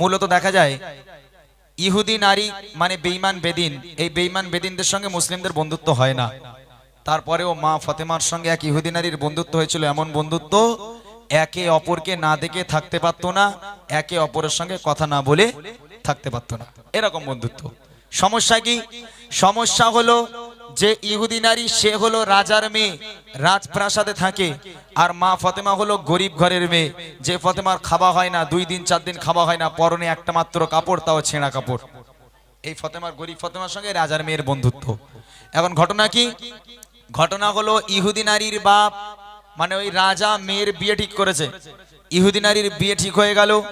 মূলত দেখা যায়, ইহুদি নারী মানে বেইমান বেদিন। এই বেইমান বেদিনদের সঙ্গে মুসলিমদের বন্ধুত্ব হয় না। তারপরেও মা ফতেমার সঙ্গে এক ইহুদি নারীর বন্ধুত্ব হয়েছিল এমন বন্ধুত্ব, একে অপরকে না দেখে থাকতে পারতো না, একে অপরের সঙ্গে কথা না বলে থাকতে পারতো না। এরকম বন্ধুত্ব। সমস্যা কি? সমস্যা হলো যে ইহুদি নারী, সে হলো রাজার মেয়ে, রাজপ্রাসাদে থাকে। আর মা ফতেমা হলো গরিব ঘরের মেয়ে। যে ফতেমার খাওয়া হয় না, দুই দিন, চার দিন খাওয়া হয় না, পরনে একটা মাত্র কাপড়, তাও ছেঁড়া কাপড়। এই ফতেমার, গরিব ফতেমার সঙ্গে রাজার মেয়ের বন্ধুত্ব। এখন ঘটনা কি? ঘটনা হলো ইহুদি নারীর বাপ মানে ওই রাজা মেয়ের বিয়ে ঠিক করেছে। ইহুদি নারীর বিয়ে ঠিক হয়ে গেল।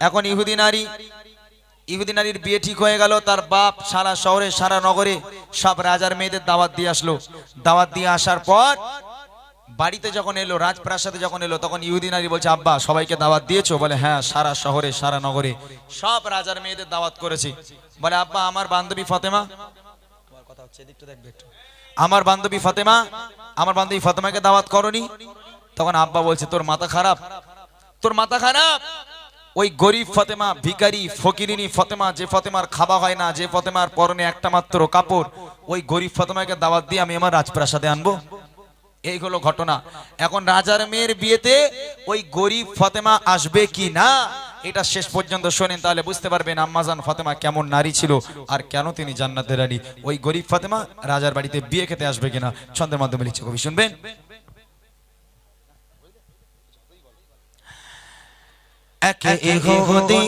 এখন ইহুদি নারী ইহুদি নারীর বিয়ে ঠিক হয়ে গেল, তার বাপ সারা শহরে, সারা নগরে সব রাজার মেয়েদের দাওয়াত দিয়ে আসলো। দাওয়াত দিয়ে আসার পর বাড়িতে যখন এলো, রাজপ্রাসাদে যখন এলো, তখন ইহুদি নারী বলছে, আব্বা, সবাইকে দাওয়াত দিয়েছ? বলে হ্যাঁ সারা শহরে, সারা নগরে সব রাজার মেয়েদের দাওয়াত করেছি। বলে, আব্বা, আমার বান্ধবী ফতেমা। কথা হচ্ছে আমার বান্ধবী ফাতেমা, আমার বান্ধবী ফাতেমাকে দাওয়াত করনি? তখন আব্বা বলছে, তোর মাথা খারাপ। তোর মাথা খারাপ? ওই গরিব ফতেমা, ভিখারি, ফকিরিনী ফতেমা, যে ফতেমার খাওয়া হয় না, যে ফতেমার পরনে একটা মাত্র কাপড়, ওই গরিব ফতেমাকে দাওয়াত দিয়ে আমি আমার রাজপ্রাসাদে আনব। এই হলো ঘটনা। এখন রাজার মেয়ের বিয়েতে ওই গরিব ফতেমা আসবে কি না, এটা শেষ পর্যন্ত শোনেন, তাহলে বুঝতে পারবেন আম্মাজান ফতেমা কেমন নারী ছিল আর কেন তিনি জান্নাতের রানী। ওই গরিব ফতেমা রাজার বাড়িতে বিয়ে খেতে আসবে কিনা, ছন্দের মাধ্যমে লিখছে কবি, শুনবেন? এক ইহুদি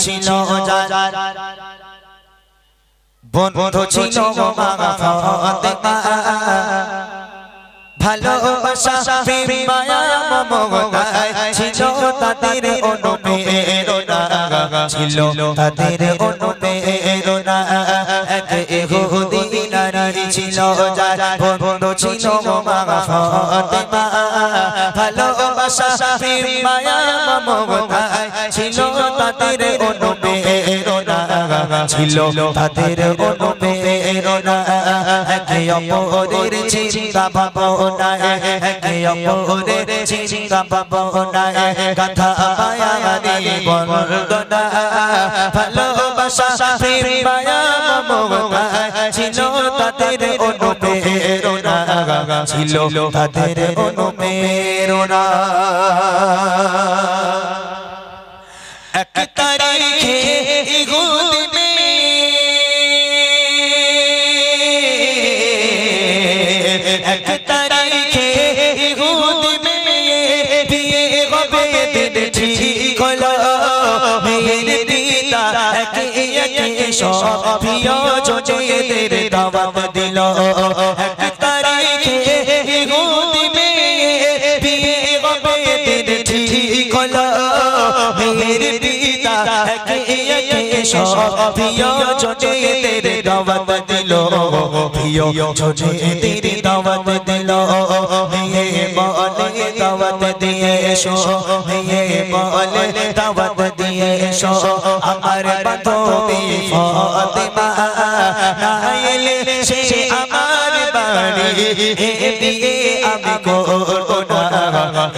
ছিল বন্ধু ছিল ফাতেমা। ভালোবাসা প্রেম মায়া মমতা ছিল তাদের অনুপ্রেরণা। ছিল তাদের অনুপ্রেরণা। এক ইহুদি ছিল বন্ধু ছিল ফাতেমা। ভালোবাসা প্রেম, মায়া, মমতা ছিল তাদের অনুপ্রেরণা। ছিল তাদের অনুপ্রেরণা। একে অপরের চিন্তা ভাবনা একে অপরের চিন্তা ভাবনা কথা মায়ারি বন্দনা, ভালোবাসা, প্রেম, মায়া, মমতা ছিল তাদের অনুপ্রেরণা। ছিল তাদের অনুপ্রেরণা। এক তারিখে এক তারিখে বিয়ে হবে দিন ঠিক হলো মেয়ের পিতা একে একে সব প্রিয় জনেদের দাওয়াত দিল। সব প্রিয় জনেদের দাওয়াত দিল। প্রিয় জনেদের দাওয়াত দিল। মেয়ে বলে দাওয়াত দিয়ে এসো। মেয়ে বলে দাওয়াত দিয়ে এসো। আমার বান্ধবী ফাতেমা না এলে সে আমার বাড়ি। এ বিয়ে আমি করব।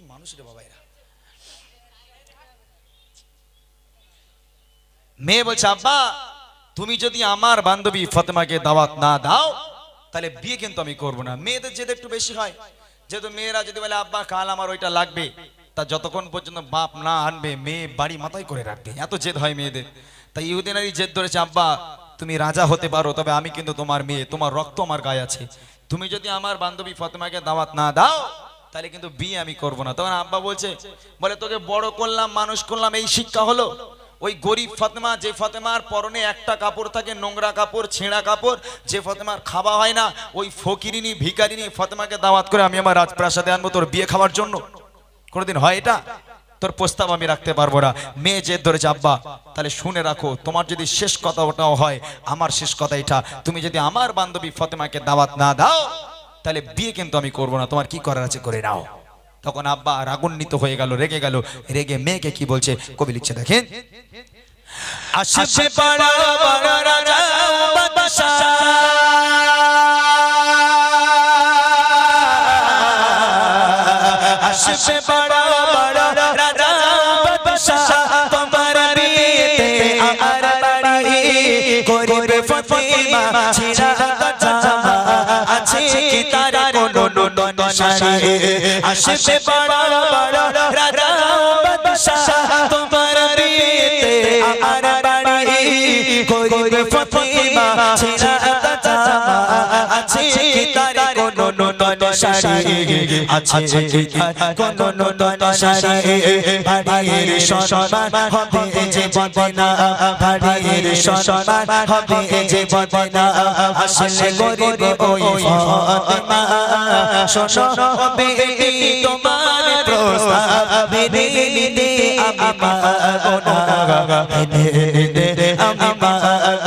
কি মানুষ রে বাবা এরা মেয়ে বলছে, আব্বা, তুমি যদি আমার বান্ধবী ফতেমাকে দাওয়াত না দাও, তাহলে বিয়ে কিন্তু আমি করব না। মেয়েদের যেটা একটু বেশি হয়। যেহেতু মেয়েরা যদি বলে, আব্বা, কাল আমার ওইটা লাগবে। তা যতক্ষণ পর্যন্ত বাপ না আনবে, মেয়ে বাড়ি মাথায় করে রাখবে। এত জেদ হয় মেয়েদের। তাই ইহুদিনারই জেদ ধরেছে, আব্বা, তুমি রাজা হতে পারো, তবে আমি কিন্তু তোমার মেয়ে, তোমার রক্ত আমার গায়ে আছে। তুমি যদি আমার বান্ধবী ফতেমাকে দাওয়াত না দাও তাহলে কিন্তু বিয়ে আমি করব না। তখন আব্বা বলছে, বলে, তোকে বড় করলাম, মানুষ করলাম, এই শিক্ষা হলো? ওই গরিব ফতেমা, যে ফতেমার পরনে একটা কাপড় থাকে, নোংরা কাপড়, ছেঁড়া কাপড়, যে ফতেমার খাওয়া হয় না, ওই ফকিরিনী ভিকারিনী ফতেমাকে দাওয়াত করে আমি আমার রাজপ্রাসাদে আনব তোর বিয়ে খাওয়ার জন্য। কোনোদিন হয় এটা? তোর প্রস্তাব আমি রাখতে পারব না। মেয়ে জেদ ধরেছে, আব্বা, তাহলে শুনে রাখো, তোমার যদি শেষ কথা ওটাও হয়, আমার শেষ কথা এটা। তুমি যদি আমার বান্ধবী ফতেমাকে দাওয়াত না দাও তাহলে বিয়ে কিন্তু আমি করব না, তোমার কি করার আছে করে নাও। তখন আব্বা রাগান্বিত হয়ে গেল, রেগে গেল, রেগে মেয়েকে কি বলছে, কবি লিখছে, দেখেন। আছে ননসারে আসবে বড় বড় রাজা ও বাদশা তোমার বিয়েতে আমার বাড়ি করিবে ফতিমা ছিড়া জামা আছে কি তার কোনো ননসারে আছে কি তার কোনো ননসারে বাড়ির সম্মান হবে যে বদনা বাড়ির সম্মান হবে যে বদনা। আসলে গরিব ওই ফাতেমা, শোনো হবে তোমার প্রস্তাব মেনে নিতে আমি পাগোনা মেনে নিতে আমি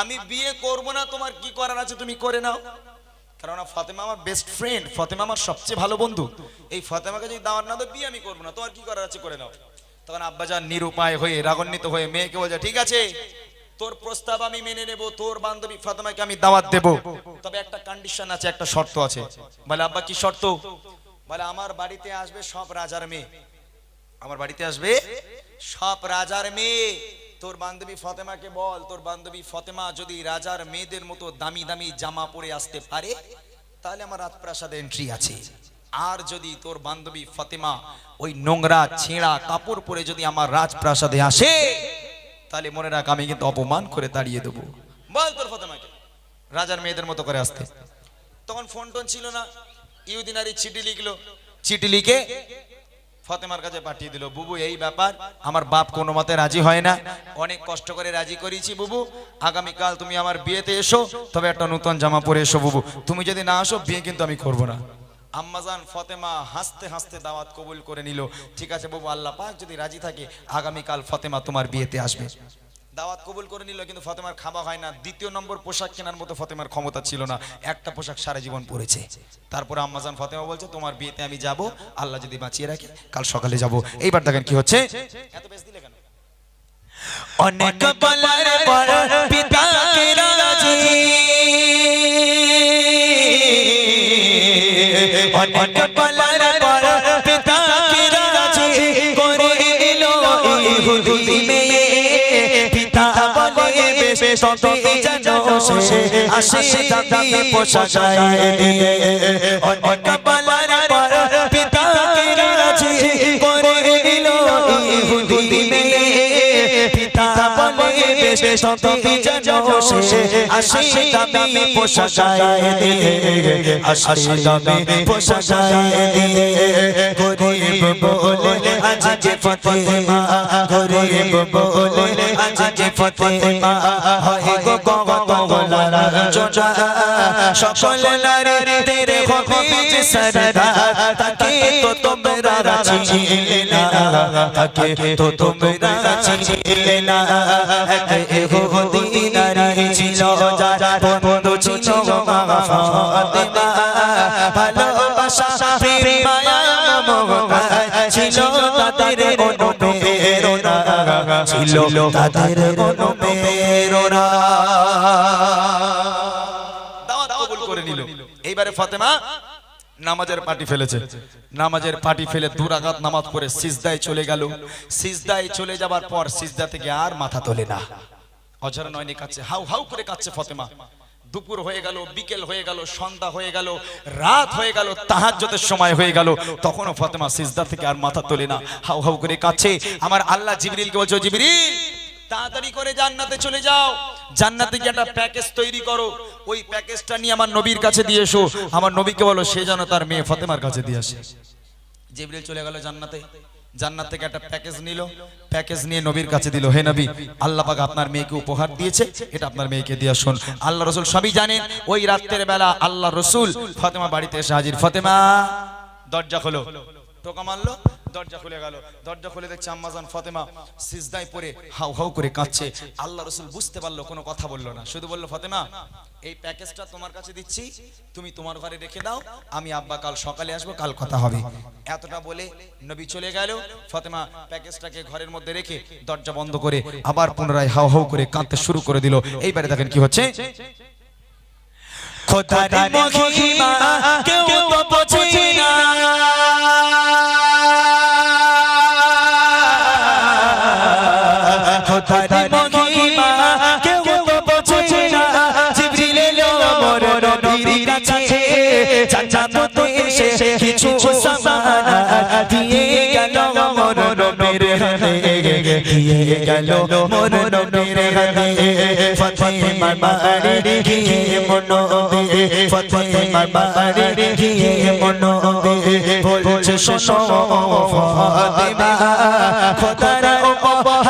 আমি বিয়ে করব না, তোমার কি করার আছে তুমি করে নাও। কেননা ফতেমা আমার বেস্ট ফ্রেন্ড ফতেমা আমার সবচেয়ে ভালো বন্ধু। এই ফতেমাকে যদি দাওয়াত না দাও, বিয়ে আমি করব না, তোমার কি করার আছে করে নাও। তখন আব্বা যান নিরুপায় হয়ে, রাগান্বিত হয়ে মেয়েকে বলছে, ঠিক আছে, তোর প্রস্তাব আমি মেনে নেব, তোর বান্ধবী ফাতেমাকে আমি দাওয়াত দেব। তবে একটা কন্ডিশন আছে, একটা শর্ত আছে। বলে, আব্বা, কি শর্ত? বলে, আমার বাড়িতে আসবে সব রাজার মেয়ে। আমার বাড়িতে আসবে সব রাজার মেয়ে। তোর বান্ধবী ফতেমাকে বল, তোর বান্ধবী ফতেমা যদি রাজার মেয়েদের মতো দামি দামি জামা পরে আসতে পারে, তাহলে আমার রাজপ্রাসাদে এন্ট্রি আছে। আর যদি তোর বান্ধবী ফতেমা ওই নোংরা, ছেঁড়া কাপড় পরে যদি আমার রাজপ্রাসাদে আসে, তাহলে মনে রাখ, আমি কিন্তু অপমান করে দাঁড়িয়ে দেবো। বল তোর ফতেমাকে, রাজার মেয়েদের মতো করে আসতে। তখন ফোন টোন ছিল না। ইউদিনারি চিঠি লিখলো। চিঠি লিখে ফতেমার কাছে পাঠিয়ে দিল, বুবু, এই ব্যাপার, আমার বাপ কোনো মতে রাজি হয় না। অনেক কষ্ট করে রাজি করেছি, বুবু। আগামীকাল তুমি আমার বিয়েতে এসো, তবে একটা নতুন জামা পরে এসো, বুবু। তুমি যদি না আসো, বিয়ে কিন্তু আমি করব না। আম্মাজান ফতেমা হাসতে হাসতে দাওয়াত কবুল করে নিল, ঠিক আছে, বাবু, আল্লাহ পাক যদি রাজি থাকে, আগামীকাল ফতেমা তোমার বিয়েতে আসবে। দাওয়াত কবুল করে নিল, কিন্তু ফতেমার খাওয়া হয় না। দ্বিতীয় নম্বর পোশাক কেনার মতো ফতেমার ক্ষমতা ছিল না। একটা পোশাক সারা জীবন পরেছে। তারপর আম্মাজান ফতেমা বলছে, তোমার বিয়েতে আমি যাব, আল্লাহ যদি বাঁচিয়ে রাখে, কাল সকালে যাব। এইবার দেখেন কি হচ্ছে। অনেক বলার বেশ তবে জানো সে, আসে দাবি পোষা যায় অনেক বলার পর পিতাকে রাজি করে এলো ইহুদি মেয়ে পিতা বলে পোষা যায় গরিব বলে আজকে ফতেমা, গরিব বলে আজকে ফতেমা, হয় গো গগলা চোচা সকল নারী তেরে হবিজ সরদার তাকে তো তোমরা চিনলে না, তাকে তো তোমরা চিনলে না। এক এহুদি নারী ছিল, যারা বন্ধু ছিল মা ফাতেমা। ভালোবাসা, প্রেম মায়া মমতা ছিল অনুপ্রেরণা ছিল তাদের দাওয়াত কবুল করে নিল। এইবারে ফাতেমা নামাজের পার্টি ফেলেছে। নামাজের পার্টি ফেলে দুরাগাত নামাজ পড়ে সিজদায় চলে গেল। সিজদায় চলে যাবার পর সিজদা থেকে আর মাথা তোলে না। অঝরা নয়নি কাচ্ছে হাউ হাউ করে কাচ্ছে ফতেমা। দুপুর হয়ে গেল, বিকেল হয়ে গেল, সন্ধ্যা হয়ে গেল, রাত হয়ে গেল, তাহাজ্জুদের সময় হয়ে গেল। তখনও ফতেমা সিজদা থেকে আর মাথা তোলে না। হাউ হাউ করে কাছে আমার আল্লাহ জিবরিলকে বলছো জিবরিল, তাড়াতাড়ি করে জান্নাতে চলে যাও। জান্নাতে গিয়ে একটা প্যাকেজ তৈরি করো। ওই প্যাকেজটা নিয়ে আমার নবীর কাছে দিয়ে এসো। আমার নবীকে বলো, সে যেন তার মেয়ে ফতেমার কাছে দিয়ে আসে। জিবরিল চলে গেল জান্নাতে। জান্নাত থেকে একটা প্যাকেজ নিল। প্যাকেজ নিয়ে নবীর কাছে দিল, হে নবী, আল্লাহ আপনার মেয়েকে উপহার দিয়েছে, এটা আপনার মেয়েকে দিয়ে আসুন আল্লাহ রসুল সবই জানেন, ওই রাত্রের বেলা আল্লাহ রসুল ফতেমা বাড়িতে এসে হাজির। ফতেমা, দরজা খোলো। টোকা মারলো, দরজা খুলে গেল। দরজা খুলে দেখছে আম্মাজান ফতেমা সিজদায় পরে হাউ হাউ করে কাঁদছে। আল্লাহ রসুল বুঝতে পারল, কোনো কথা বলল না। শুধু বলল, ফতেমা, এই প্যাকেজটা তোমার কাছে দিচ্ছি। তুমি তোমার ঘরে রেখে দাও। আমি আব্বা কাল সকালে আসব, কাল কথা হবে। এতটা বলে নবী চলে গেল। ফতেমা প্যাকেজটাকে ঘরের মধ্যে রেখে দরজা বন্ধ করে আবার পুনরায় হাউ হাউ করে কাঁদতে শুরু করে দিল। এইবারে দেখেন কি হচ্ছে। খোদার মহিমা, কেউ তো বোঝে না। জান্নাতে এসে কিছু সামান দিয়ে গেল মোর নবীর হাতে দিয়ে গেল মোর নবীর হাতে ফতেমা বাড়ি গিয়ে মনোবে ফতেমা বাড়ি গিয়ে মনোবে বলছে শোনো ফতেমা খোদার উপহার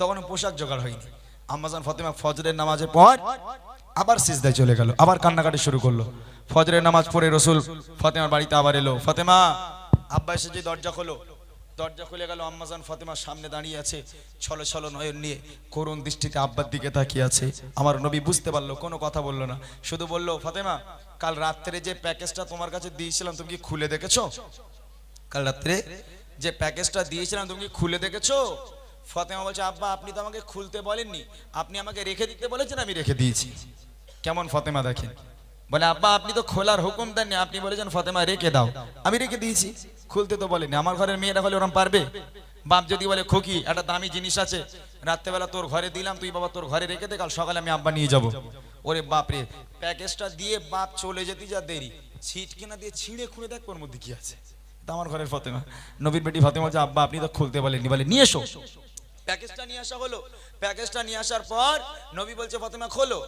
তখন পোশাক জোগাড় হয়নি। আম্মাজান ফতেমা ফজরের নামাজের পর আবার সিজদায় চলে গেল, আবার কান্নাকাটি শুরু করল। ফজরের নামাজ পড়ে রসুল ফতেমার বাড়িতে আবার এলো, ফতেমা, আব্বা এসে যে দরজা খোলো। দরজা খুলে গেল আম্মাজান ফতেমার সামনে দাঁড়িয়ে আছে, ছলো ছলো নয়ন নিয়ে করুণ দৃষ্টিতে আব্বার দিকে তাকিয়ে আছে। আমার নবী বুঝতে পারল, কোনো কথা বলল না। শুধু বলল, ফতেমা, কাল রাত্রে যে প্যাকেজটা তোমার কাছে দিয়েছিলাম, তুমি কি খুলে দেখেছ? কাল রাত্রে যে প্যাকেজটা দিয়েছিলাম, তুমি কি খুলে দেখেছ? ফতেমা বলছে, আব্বা, আপনি তো আমাকে খুলতে বলেননি। আপনি আমাকে রেখে দিতে বলেছেন, আমি রেখে দিয়েছি। কেমন ফতেমা দেখেন? বলে, আব্বা, আপনি তো খোলার হুকুম দেননি। আপনি বলেছেন, ফতেমা, রেখে দাও। আমি রেখে দিয়েছি। খুলতে তো বলেনি আমার ঘরের মেয়েরা হলে ওরম পারবে? বাপ যদি বলে, খুকি, একটা দামি জিনিস আছে। রাত্রেবেলা তোর ঘরে দিলাম, তুই বাবা তোর ঘরে রেখে দে, কাল সকালে আমি আব্বা নিয়ে যাব। ওরে বাপ রে, প্যাকেজটা দিয়ে বাপ চলে যেতে যা দেরি। ছিট কিনা দিয়ে ছিঁড়ে খুঁড়ে দেখ ওর মধ্যে কি আছে। আমার ঘরের ফতেমা। নবীর বেটি ফতেমা বলছে, আব্বা, আপনি তো খুলতে বলেননি। বলে, নিয়ে এসো। প্যাকেজটা নিয়ে আসা হলো। প্যাকেজটা নিয়ে আসার পর নবী বলছে, ফতেমা, খোলো।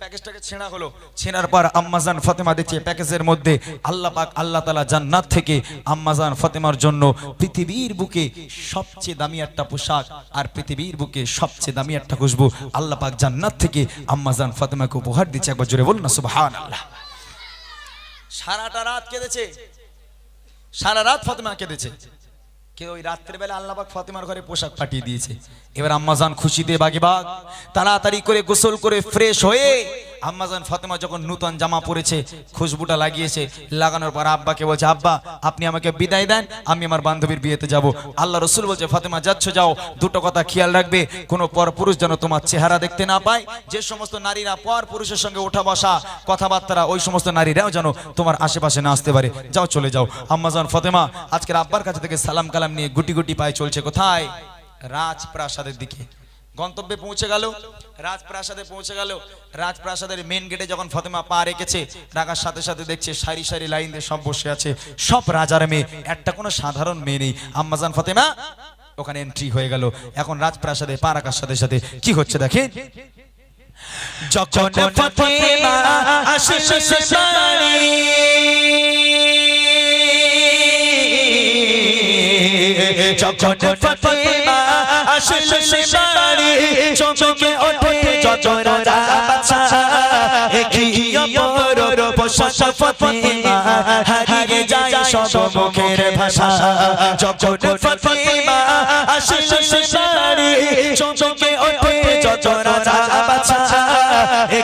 প্যাকেজটাকে ছেঁড়া হলো। ছেঁড়ার পর আম্মাজান ফতেমা দেখছে প্যাকেজের মধ্যে আল্লাহ পাক আল্লাহ তালা জান্নাত থেকে আম্মাজান ফতেমার জন্য পৃথিবীর বুকে সবচেয়ে দামি একটা পোশাক আর পৃথিবীর বুকে সবচেয়ে দামি একটা খুশবু আল্লাহ পাক জান্নাত থেকে আম্মাজান ফতেমাকে উপহার দিচ্ছে। একবার জোরে বলুন না সুবহান আল্লাহ সারাটা রাত কেঁদেছে। সারা রাত ফাতেমা কেঁদেছে। কে ওই রাত্রেবেলা আল্লাহবাক ফাতেমার ঘরে পোশাক পাঠিয়ে দিয়েছে। এবার আম্মাজান খুশিতে বাগে বাগ তাড়াতাড়ি করে গোসল করে ফ্রেশ হয়ে আম্মাজান ফাতেমা যখন নূতন জামা পরেছে, খুশবুটা লাগিয়েছে, লাগানোর পর আব্বাকে বলছে, আব্বা, আপনি আমাকে বিদায় দেন, আমি আমার বান্ধবীর বিয়েতে যাব। আল্লাহ রসুল বলছে, ফাতেমা, যাচ্ছ, যাও। দুটো কথা খেয়াল রাখবে, কোনো পর পুরুষ যেন তোমার চেহারা দেখতে না পায়। যে সমস্ত নারীরা পর পুরুষের সঙ্গে ওঠা বসা কথাবার্তা ওই সমস্ত নারীরাও যেন তোমার আশেপাশে না আসতে পারে। যাও, চলে যাও। আম্মাজান ফতেমা, আজকের আব্বার কাছে থেকে সালাম কালাম নিয়ে গুটি গুটি পায়ে চলছে কোথায়? রাজপ্রাসাদের দিকে। গন্তব্যে পৌঁছে গেল রাজপ্রাসাদে পৌঁছে গেল। রাজপ্রাসাদের মেন গেটে যখন ফতেমা পা রেখেছে রাখার সাথে সাথে দেখছে সারি সারি লাইন দিয়ে সব বসে আছে। সব রাজার মেয়ে একটা কোনো সাধারণ মেয়ে নেই। আম্মাজান ফতেমা ওখানে এন্ট্রি হয়ে গেল। এখন রাজপ্রাসাদে পা রাখার সাথে সাথে কি হচ্ছে দেখেন? যখন ফতেমা আসে বাড়ি যখন ফতেমা আসে বাড়ি চমকে ওঠে যত রাজা বাদশা একই অপর পোশাক ফতেমা হারিয়ে যায় সব মুখের ভাষা। যখন ফতেমা আসে বাড়ি চমকে ওঠে যত রাজা বাদশা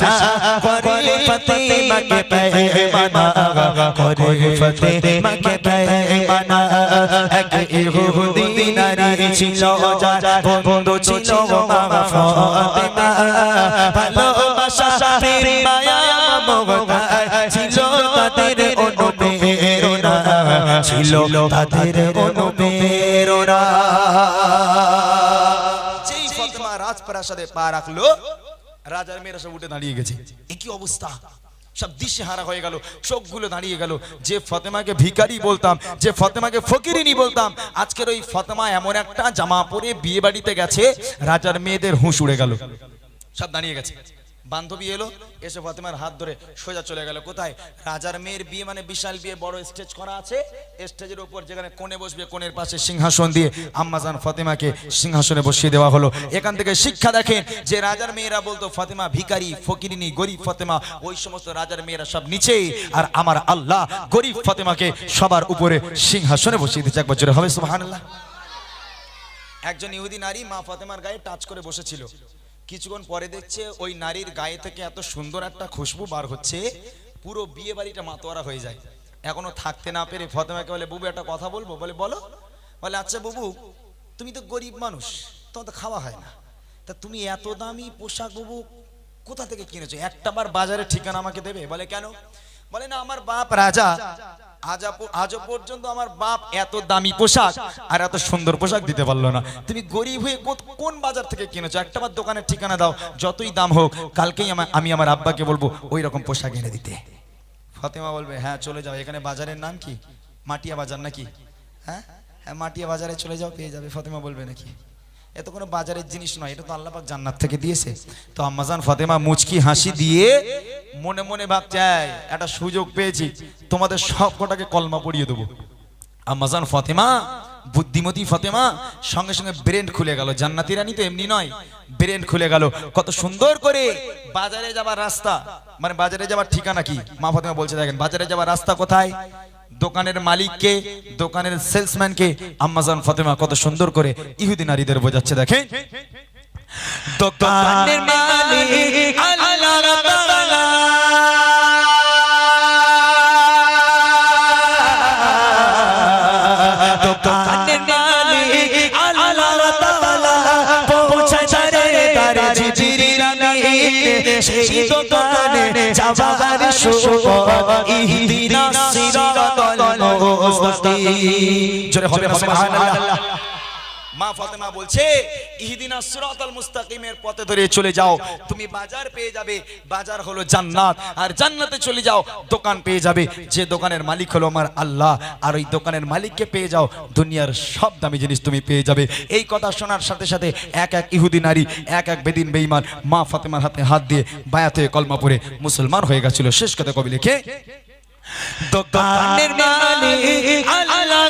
বাদশা করে ফতেমাকে পেমানা করে ফতেমাকে পেমানা এক ইহুদি নারী ছিল, যার বন্ধু ছিল মা ফাতেমা। ভালোবাসা প্রেম মায়া মমতা ছিল, তাদের অনুপ্রেরণা ছিল, তাদের অনুপ্রেরণা। যেই ফতেমা রাজপ্রাসাদে পা রাখল রাজার মেয়েরা সব উঠে দাঁড়িয়ে গেছে। একই অবস্থা? সব দিশেহারা হয়ে গেল, চোখগুলো দাঁড়িয়ে গেল। যে ফতেমাকে ভিকারি বলতাম, যে ফতেমাকে ফকিরিনী বলতাম, আজকের ওই ফতেমা এমন একটা জামা পরে বিয়ে বাড়িতে গেছে, রাজার মেয়েদের হুঁশ উড়ে গেল। সব দাঁড়িয়ে গেছে। বান্ধবী এলো, এসে ফতেমার হাত ধরে সোজা চলে গেল। কোথায়? রাজার মেয়ের বিয়ে মানে বিশাল বিয়ে, বড় স্টেজ করা আছে। স্টেজের উপর যেখানে কোণে বসবে, কোণের পাশে সিংহাসন দিয়ে আম্মাজান ফাতেমাকে সিংহাসনে বসিয়ে দেওয়া হলো। এখান থেকে শিক্ষা দেখেন যে রাজার মেয়েরা বলতো, ফাতেমা ভিখারি, ফকিরিনী, গরিব ফাতেমা। ওই সমস্ত রাজার মেয়েরা সব নিচেই আর আমার আল্লাহ গরিব ফাতেমাকে সবার উপরে সিংহাসনে বসিয়ে দিচ্ছে এক বছরে হবে, সুবহানাল্লাহ। একজন ইহুদি নারী মা ফাতেমার গায়ে টাচ করে বসেছিল। কিছুক্ষণ পরে দেখছে ওই নারীর গায়ে থেকে এত সুন্দর একটা খুশবু বার হচ্ছে, পুরো বিয়ে বাড়িটা মাতোয়ারা হয়ে যায়। এখনও থাকতে না পেরে ফতেমাকে বলে, বুবু, একটা কথা বলব? বলে, বলো। বলে আচ্ছা বুবু, তুমি তো গরিব মানুষ, তোমার তো খাওয়া হয় না। তা তুমি এত দামি পোশাক বুবু কোথা থেকে কিনেছো? একটা বার বাজারের ঠিকানা আমাকে দেবে? বলে, কেন? বলে, না, আমার বাপ রাজা আজও পর্যন্ত আমার বাপ এত দামি পোশাক আর এত সুন্দর পোশাক দিতে পারল না। তুমি গরিব হয়ে কোন বাজার থেকে কিনেছো? একটা বার দোকানের ঠিকানা দাও, যতই দাম হোক, কালকেই আমা- আমি আমার আব্বাকে বলব ওই রকম পোশাক এনে দিতে। ফাতেমা বলবে হ্যাঁ চলে যাও। এখানে বাজারের নাম কি? মাটিয়া বাজার নাকি? হ্যাঁ? হ্যাঁ মাটিয়া বাজারে চলে যাও, পেয়ে যাবে। ফাতেমা বলবে নাকি? এত কোনো বাজারের জিনিস নয় এটা তো আল্লাহ জান্নাত থেকে দিয়েছে। তো আম্মাজান ফাতেমা মুচকি হাসি দিয়ে মনে মনে ভাবছে "এই, একটা সুযোগ পেয়েছি তোমাদের সব কটাকে কলমা পড়িয়ে দেবো। আম্মাজান ফাতেমা বুদ্ধিমতী ফাতেমা সঙ্গে সঙ্গে ব্রেন খুলে গেল। জান্নাতি রানী তো এমনি নয় ব্রেন খুলে গেল। কত সুন্দর করে বাজারে যাবার রাস্তা মানে বাজারে যাবার ঠিকানা কি? মা ফাতেমা বলছে দেখেন বাজারে যাবার রাস্তা কোথায়? দোকানের মালিককে, দোকানের সেলসম্যানকে আমাজন ফতেমা কত সুন্দর করে ইহুদি নারীদের বোঝাচ্ছে দেখেন। দোকানের মালিক সেই দোকানে যাবার শুভ ইহদিনা সিরাতাল মুস্তাকিম। জোরে হবে সুবহানাল্লাহ। মা ফাতেমা বলছে, ইহদিনা সিরাতাল মুস্তাকিমের পথে ধরে চলে যাও। তুমি বাজার পেয়ে যাবে। বাজার হলো জান্নাত। আর জান্নাতে চলে যাও, দোকান পেয়ে যাবে। যে দোকানের মালিক হলো আমার আল্লাহ। আর ওই দোকানের মালিককে পেয়ে যাও, দুনিয়ার সব দামি জিনিস তুমি পেয়ে যাবে। এই কথা শোনার সাথে সাথে এক এক ইহুদি নারী, এক এক বেদিন বেঈমান মা ফাতেমার হাতে হাত দিয়ে বায়াতে কলমা পড়ে মুসলমান হয়ে গেছিল। শেষ কথা কবি লিখে, দোকানের মালিক আল্লাহ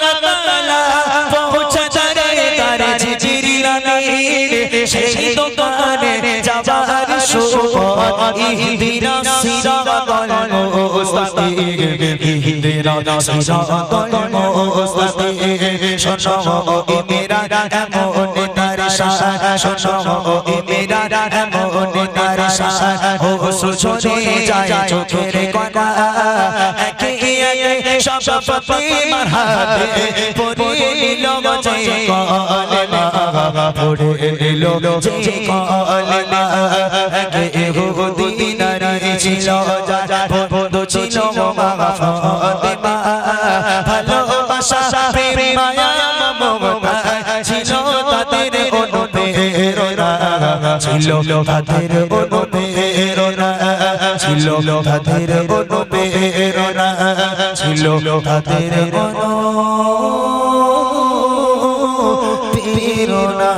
সেই দোকানে যাবার শুভ ইহদিনা সিরাতাল মুস্তাকিম ইহদিনা সিরাতাল মুস্তাকিম শোনো ও মেরা এমন তার শান শোনো ও মেরা এমন তার শান ও সুঝে যায় চোখের কণা একে একে সব ফতেমার হাতে পড়ে নিল কলমা ইহুদি নারী ছিল বন্ধু ছিল ভালোবাসা মায়া মমতা ছিল তাদের অনুপ্রেরণা ছিল তাদের অনুপ্রেরণা ছিল তাদের অনুপ্রেরণা ছিল তাদের ফিরো না